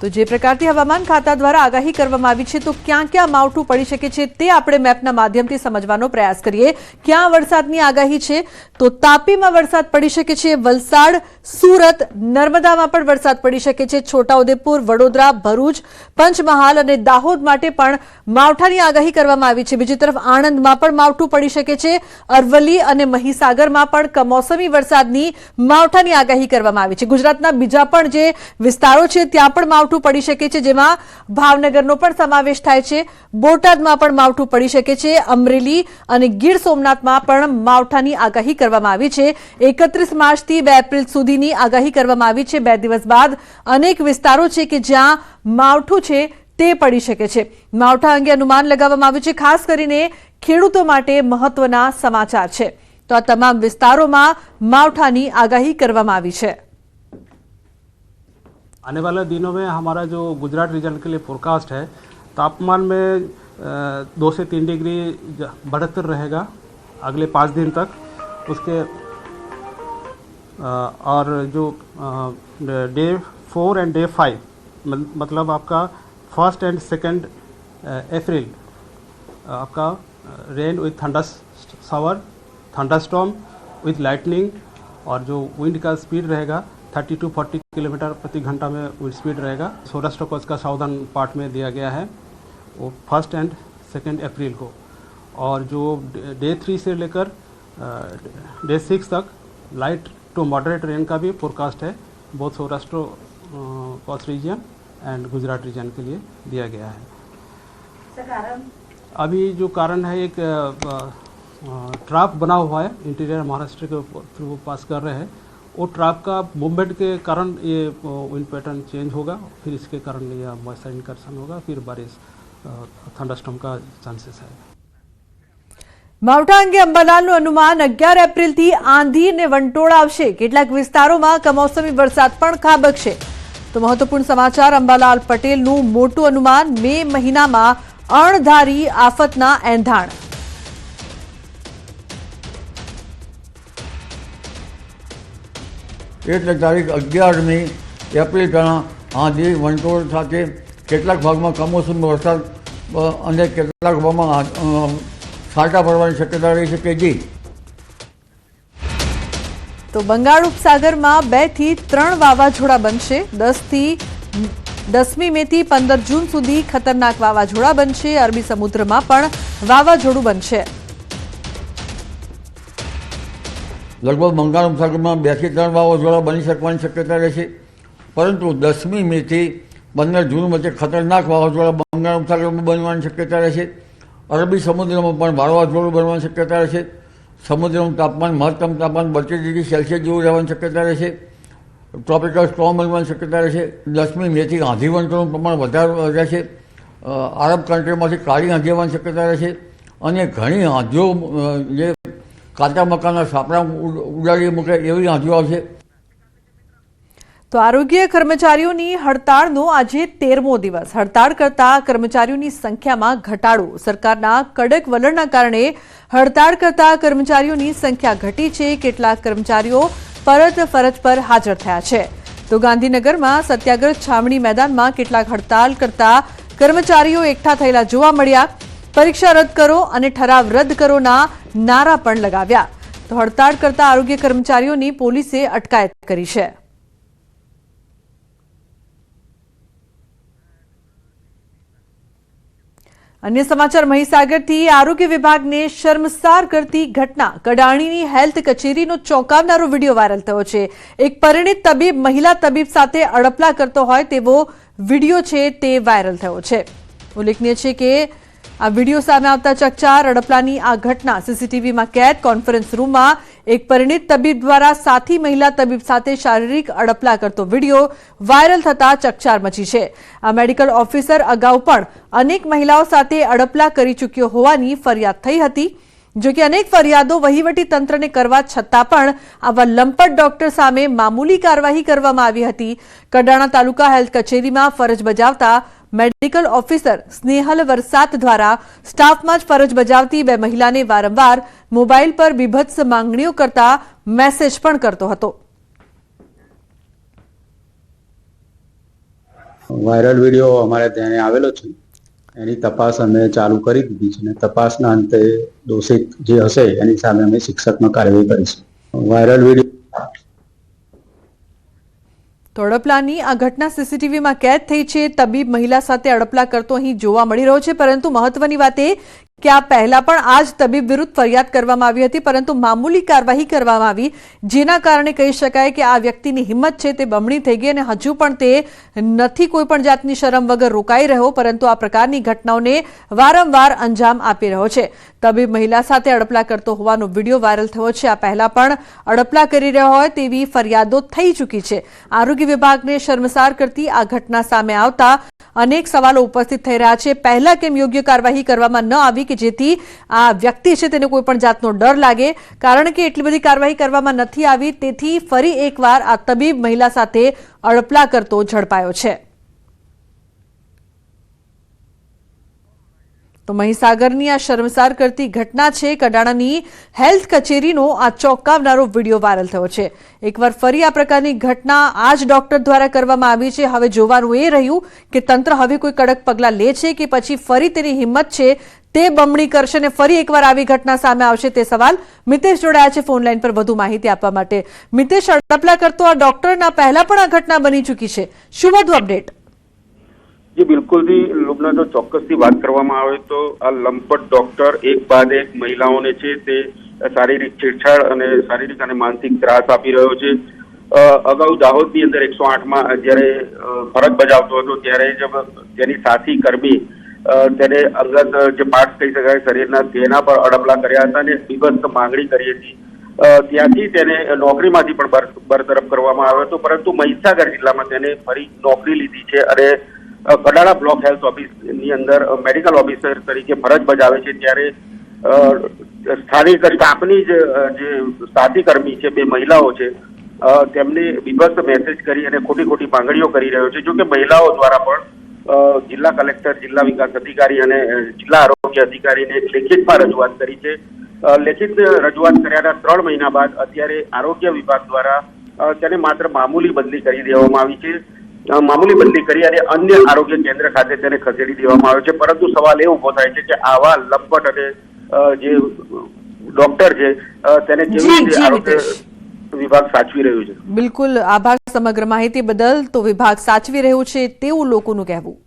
તો જે પ્રકારથી હવામાન ખાતા દ્વારા આગાહી કરવામાં આવી છે, તો ક્યાં ક્યાં માવઠું પડી શકે છે તે આપણે મેપના માધ્યમથી સમજવાનો પ્રયાસ કરીએ. ક્યાં વરસાદની આગાહી છે? તો તાપીમાં વરસાદ પડી શકે છે, વલસાડ, સુરત, નર્મદામાં પણ વરસાદ પડી શકે છે, છોટાઉદેપુર, વડોદરા, ભરૂચ, પંચમહાલ અને દાહોદ માટે પણ માવઠાની આગાહી કરવામાં આવી છે. બીજી તરફ આણંદમાં પણ માવઠું પડી શકે છે, અરવલ્લી અને મહીસાગરમાં પણ કમોસમી વરસાદની માવઠાની આગાહી કરવામાં આવી છે. ગુજરાતના બીજા પણ જે વિસ્તારો છે, ત્યાં પણ માવઠું પડી શકે છે, જેમાં ભાવનગરનો પણ સમાવેશ થાય છે. બોટાદમાં પણ માવઠું પડી શકે છે. અમરેલી અને ગીર સોમનાથમાં પણ માવઠાની આગાહી કરવામાં આવી છે. એકત્રીસ માર્ચથી બે એપ્રિલ સુધીની આગાહી કરવામાં આવી છે. બે દિવસ બાદ અનેક વિસ્તારો છે કે જ્યાં માવઠું છે તે પડી શકે છે. માવઠા અંગે અનુમાન લગાવવામાં આવ્યું છે. ખાસ કરીને ખેડૂતો માટે મહત્વના સમાચાર છે. તો આ તમામ વિસ્તારોમાં માવઠાની આગાહી કરવામાં આવી છે. आने वाले दिनों में हमारा जो गुजरात रीजन के लिए फोरकास्ट है, तापमान में दो से तीन डिग्री बढ़तर रहेगा अगले पाँच दिन तक। उसके और जो day four and day five मतलब आपका फ़र्स्ट एंड सेकंड अप्रैल आपका rain with thunder shower thunder storm with lightning और जो विंड का स्पीड रहेगा 30 टू 40 किलोमीटर प्रति घंटा में स्पीड रहेगा। सौराष्ट्र को इसका साउदर्न पार्ट में दिया गया है। वो फ़र्स्ट एंड सेकेंड अप्रैल को। और जो डे थ्री से लेकर डे सिक्स तक लाइट टू मॉडरेट रेन का भी फोरकास्ट है। Both Saurashtra coast region and Gujarat region के लिए दिया गया है। अभी जो कारण है एक ट्रैप बना हुआ है। इंटीरियर महाराष्ट्र के थ्रू पास कर रहे हैं। वो ट्रैप का मूवमेंट के कारण ये विंड पैटर्न चेंज होगा फिर इसके कारण ये मॉइस्चर इनकर्सन होगा फिर बारिश थंडरस्टॉर्म का चांसेस है માવઠા અંગે અંબાલાલનું અનુમાન અગિયાર એપ્રિલથી આંધી ને વંટોળ આવશે કેટલાક વિસ્તારોમાં કમોસમી વરસાદ પણ ખાબકશે તો મહત્વપૂર્ણ સમાચાર અંબાલાલ પટેલનું મોટું અનુમાન મે મહિનામાં અણધારી આફતના એંધાણ એટલે તારીખ અગિયારમી એપ્રિલ પહેલાં આંધી વંટોળ સાથે કેટલાક ભાગમાં કમોસમી વરસાદ અને કેટલાક ભાગમાં છાંટા પડવાની શક્યતા રહી શકે જી તો બંગાળ ઉપસાગરમાં બેથી ત્રણ વાવાઝોડા બનશે. દસથી દસમી મે થી પંદર જૂન સુધી ખતરનાક વાવાઝોડા બનશે. અરબી સમુદ્રમાં પણ વાવાઝોડું બનશે. લગભગ બંગાળ ઉપસાગરમાં બેથી ત્રણ વાવાઝોડા બની શકવાની શક્યતા રહેશે પરંતુ દસમી મેથી પંદર જૂન વચ્ચે ખતરનાક વાવાઝોડા બંગાળ ઉપસાગરમાં બનવાની શક્યતા રહેશે અરબી સમુદ્રમાં પણ વાવાઝોડું બનવાની શક્યતા રહેશે સમુદ્રનું તાપમાન મહત્તમ તાપમાન બત્રીસ ડિગ્રી સેલ્સિયસ જેવું રહેવાની શક્યતા રહેશે ટ્રોપિકલ સ્ટોર્મ બનવાની શક્યતા રહેશે દસમી મેથી આંધી વંટોળનું પ્રમાણ વધારે રહેશે આરબ કન્ટ્રીમાંથી કાળી આંધી આવવાની શક્યતા રહેશે અને ઘણી આંધીઓ જે કાચા મકાનના સાપડા ઉડાડી મૂકે એવી આંધીઓ આવશે તો આરોગ્ય કર્મચારીઓની હડતાળનો આજે તેરમો દિવસ. હડતાળ કરતા કર્મચારીઓની સંખ્યામાં ઘટાડો. સરકારના કડક વલણના કારણે હડતાળ કરતા કર્મચારીઓની સંખ્યા ઘટી છે. કેટલાક કર્મચારીઓ પરત ફરજ પર હાજર થયા છે. તો ગાંધીનગરમાં સત્યાગ્રહ છાવણી મેદાનમાં કેટલાક હડતાળ કરતા કર્મચારીઓ એકઠા થયેલા જોવા મળ્યા. પરીક્ષા રદ કરો અને ઠરાવ રદ કરોના નારા પણ લગાવ્યા. તો હડતાળ કરતા આરોગ્ય કર્મચારીઓની પોલીસે અટકાયત કરી છે. અન્ય સમાચાર મહીસાગરથી આરોગ્ય વિભાગને શર્મસાર કરતી ઘટના. કડાણીની હેલ્થ કચેરીનો ચોંકાવનારો વીડિયો વાયરલ થયો છે. એક પરિણિત તબીબ મહિલા તબીબ સાથે અડપલા કરતો હોય તેવો વીડિયો છે તે વાયરલ થયો છે. ઉલ્લેખનીય છે કે આ વીડિયો સામે આવતા ચકચાર, અડપલાની આ ઘટના સીસીટીવીમાં કેદ, કોન્ફરન્સ રૂમમાં એક પરિણિત તબીબ દ્વારા સાથી મહિલા તબીબ સાથે શારીરિક અડપલા કરતો વીડિયો વાયરલ થતા ચકચાર મચી છે. આ મેડિકલ ઓફિસર અગાઉ પણ અનેક મહિલાઓ સાથે અડપલા કરી ચૂક્યો હોવાની ફરિયાદ થઈ હતી. જોકે અનેક ફરિયાદો વહીવટી તંત્રને કરવા છતાં પણ આવા લંપટ ડોક્ટર સામે મામૂલી કાર્યવાહી કરવામાં આવી હતી. કડાણા તાલુકા હેલ્થ કચેરીમાં ફરજ બજાવતા મેડિકલ ઓફિસર સ્નેહલ વરસાત દ્વારા સ્ટાફમાં જ ફરજ બજાવતી બે મહિલાને વારંવાર મોબાઈલ પર બીભત્સ માંગણીઓ કરતા મેસેજ પણ કરતો હતો. વાયરલ વીડિયો અમારે ત્યાં આવેલો છે. એની તપાસ અમે ચાલુ કરી દીધી છે અને તપાસના અંતે દોષિત જે હશે એની સામે અમે શિક્ષકમાં કાર્યવાહી કરીશું. વાયરલ વીડિયો તો અડપલાની આ ઘટના સીસીટીવીમાં કેદ થઈ છે. તબીબ મહિલા સાથે અડપલા કરતો અહીં જોવા મળી રહ્યો છે. પરંતુ મહત્વની વાત એ કે આ પહેલા પણ આ જ તબીબ વિરુદ્ધ ફરિયાદ કરવામાં આવી હતી. પરંતુ મામૂલી કાર્યવાહી કરવામાં આવી, જેના કારણે કહી શકાય કે આ વ્યક્તિની હિંમત છે તે બમણી થઈ ગઈ અને હજુ પણ તે નથી કોઈ પણ જાતની શરમ વગર રોકાઈ રહ્યો. પરંતુ આ પ્રકારની ઘટનાઓને વારંવાર અંજામ આપી રહ્યો છે. તબીબ મહિલા સાથે અડપલા કરતો હોવાનો વીડિયો વાયરલ થયો છે. આ પહેલા પણ અડપલા કરી રહ્યો હોય તેવી ફરિયાદો થઈ ચૂકી છે. આરોગ્ય વિભાગને શર્મસાર કરતી આ ઘટના સામે આવતા અનેક સવાલો ઉપસ્થિત થઈ રહ્યા છે. પહેલા કેમ યોગ્ય કાર્યવાહી કરવામાં ન આવી કે જેથી આ વ્યક્તિ છે તેને કોઈ પણ જાતનો ડર લાગે? કારણ કે એટલી બધી કાર્યવાહી કરવામાં નથી આવી, તેથી ફરી એકવાર આ તબીબ મહિલા સાથે અડપલા કરતો ઝડપાયો છે. તો મહીસાગરની આ શર્મસાર કરતી ઘટના છે કડાણાની હેલ્થ કચેરીનો આ ચોંકાવનારો વીડિયો વાયરલ થયો છે. એકવાર ફરી આ પ્રકારની ઘટના આ જ ડોક્ટર દ્વારા કરવામાં આવી છે. હવે જોવાનું એ રહ્યું કે તંત્ર હવે કોઈ કડક પગલાં લે છે કે પછી ફરી તેની હિંમત છે તે બમણી કરશે અને ફરી એકવાર આવી ઘટના સામે આવશે તે સવાલ મિતેશ જોડાયા છે ફોન લાઈન પર વધુ માહિતી આપવા માટે. મિતેશ અડપલા કરતો આ ડોક્ટરના પહેલા પણ આ ઘટના બની ચૂકી છે. શું વધુ અપડેટ? જી બિલકુલથી લુબના જો ચોક્કસથી વાત કરવામાં આવે તો આ લંપટ ડોક્ટર એક બાદ એક મહિલાઓને છે તે શારીરિક છેડછાડ અને શારીરિક અને માનસિક ત્રાસ આપી રહ્યો છે. અગાઉ દાહોદની અંદર એકસો આઠમાં જ્યારે ફરજ બજાવતો હતો ત્યારે જ તેની સાથી કર્મી તેને અંગત જે પાર્ટ કહી શકાય શરીરના તેના પર અડપલા કર્યા હતા અને બીભત્સ માંગણી કરી હતી. ત્યાંથી તેને નોકરીમાંથી પણ બરતરફ કરવામાં આવ્યો હતો, પરંતુ મહીસાગર જિલ્લામાં તેને ફરી નોકરી લીધી છે અને કડાળા બ્લોક હેલ્થ ઓફિસની અંદર મેડિકલ ઓફિસર તરીકે ફરજ બજાવે છે ત્યારે સ્થાનિક સ્ટાફની જે સાથી કર્મી છે, બે મહિલાઓ છે તેમને વિભક્ત મેસેજ કરી અને ખોટી ખોટી માંગણીઓ કરી રહ્યો છે. જો કે મહિલાઓ દ્વારા પણ જિલ્લા કલેક્ટર, જિલ્લા વિકાસ અધિકારી અને જિલ્લા આરોગ્ય અધિકારીને લેખિતમાં રજૂઆત કરી છે. લેખિત રજૂઆત કર્યાના ત્રણ મહિના બાદ અત્યારે આરોગ્ય વિભાગ દ્વારા તેને માત્ર મામૂલી બદલી કરી દેવામાં આવી છે. મામૂલી બદલી કરી અને અન્ય આરોગ્ય કેન્દ્ર ખાતે તેને ખસેડી દેવામાં આવ્યો છે. પરંતુ સવાલ એ ઊભો થાય છે કે આવા લંપટ અને જે ડોક્ટર છે તેને કેવી રીતે આરોગ્ય વિભાગ સાચવી રહ્યું છે? બિલકુલ. આભાર સમગ્ર માહિતી બદલ. તો વિભાગ સાચવી રહ્યું છે તેવું લોકોનું કહેવું.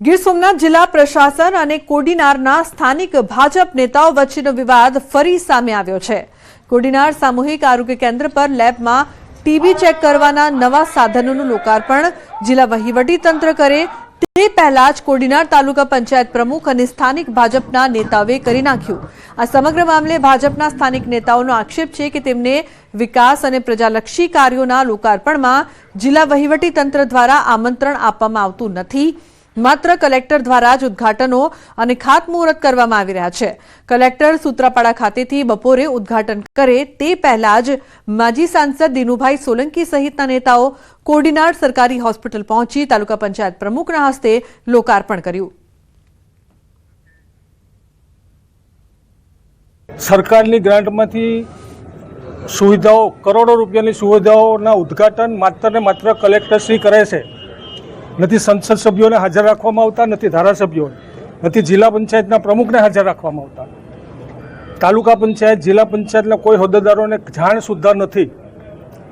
ગીર સોમનાથ જિલ્લા પ્રશાસન અને કોડીનારના સ્થાનિક ભાજપ નેતાઓ વચ્ચેનો વિવાદ ફરી સામે આવ્યો છે. કોડીનાર સામૂહિક આરોગ્ય કેન્દ્ર પર લેબમાં ટીબી ચેક કરવાના નવા સાધનોનું લોકાર્પણ જિલ્લા વહીવટી તંત્ર કરે તે પહેલા જ કોડીનાર તાલુકા પંચાયત પ્રમુખ અને સ્થાનિક ભાજપના નેતાઓએ કરી નાખ્યું. આ સમગ્ર મામલે ભાજપના સ્થાનિક નેતાઓનો આક્ષેપ છે કે તેમને વિકાસ અને પ્રજાલક્ષી કાર્યોના લોકાર્પણમાં જિલ્લા વહીવટી તંત્ર દ્વારા આમંત્રણ આપવામાં આવતું નથી. માત્ર કલેક્ટર દ્વારા જ ઉદ્ઘાટનો અને ખાતમુહૂર્ત કરવામાં આવી રહ્યા છે. કલેક્ટર સૂત્રાપાડા ખાતેથી બપોરે ઉદ્ઘાટન કરે તે પહેલા જ માજી સાંસદ દિનુભાઈ સોલંકી સહિતના નેતાઓ કોડીનાર સરકારી હોસ્પિટલ પહોંચી તાલુકા પંચાયત પ્રમુખના હસ્તે લોકાર્પણ કર્યું. સરકારની ગ્રાન્ટમાંથી સુવિધાઓ કરોડો રૂપિયાની સુવિધાઓના ઉદ્ઘાટન માત્ર ને માત્ર કલેક્ટરશ્રી કરે છે. નથી સંસદ સભ્યોને હાજર રાખવામાં આવતા, નથી ધારાસભ્યોને, નથી જિલ્લા પંચાયતના પ્રમુખને હાજર રાખવામાં આવતા. તાલુકા પંચાયત, જિલ્લા પંચાયતના કોઈ હોદ્દેદારોને જાણ સુદ્ધા નથી.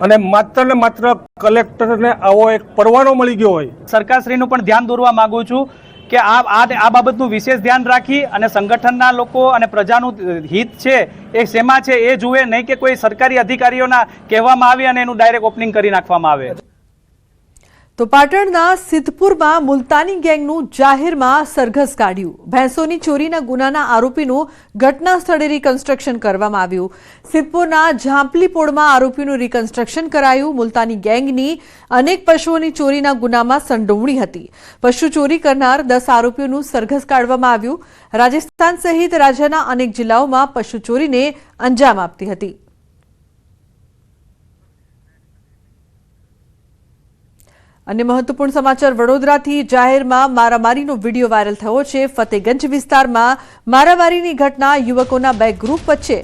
અને માત્ર ને માત્ર કલેક્ટરને આવો એક પરવાનો મળી ગયો હોય. સરકારશ્રીનું પણ ધ્યાન દોરવા માંગુ છું કે આ આ બાબતનું વિશેષ ધ્યાન રાખી અને સંગઠનના લોકો અને પ્રજાનું હિત છે એ શેમાં છે એ જુએ, નહીં કે કોઈ સરકારી અધિકારીઓના કહેવામાં આવે અને એનું ડાયરેક્ટ ઓપનિંગ કરી નાખવામાં આવે. તો પાટણના સિદ્ધપુરમાં મુલતાની ગેંગનું જાહેરમાં સરઘસ કાઢ્યું. ભેંસોની ચોરીના ગુનાના આરોપીનું ઘટના સ્થળે રિકન્સ્ટ્રક્શન કરવામાં આવ્યું. સિદ્ધપુરના ઝાંપલીપોળમાં આરોપીનું રિકન્સ્ટ્રક્શન કરાયું. મુલતાની ગેંગની અનેક પશુઓની ચોરીના ગુનામાં સંડોવણી હતી. પશુ ચોરી કરનાર દસ આરોપીઓનું સરઘસ કાઢવામાં આવ્યું. રાજસ્થાન સહિત રાજ્યના અનેક જિલ્લાઓમાં પશુ ચોરીને અંજામ આપતી હતી. અને મહત્વપૂર્ણ સમાચાર વડોદરાથી જાહેરમાં મારામારીનો વીડિયો વાયરલ થયો છે. ફતેગંજ વિસ્તારમાં મારામારીની ઘટના યુવકોના બે ગ્રુપ વચ્ચે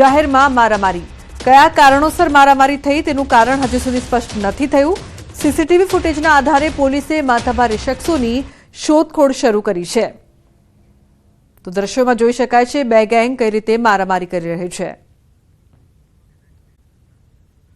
જાહેરમાં મારામારી. કયા કારણોસર મારામારી થઈ તેનું કારણ હજુ સુધી સ્પષ્ટ નથી થયું. સીસીટીવી ફૂટેજના આધારે પોલીસે માથાભારે શખ્સોની શોધખોળ શરૂ કરી છે. તો દ્રશ્યોમાં જોઈ શકાય છે, બે ગેંગ કઈ રીતે મારામારી કરી રહી છે.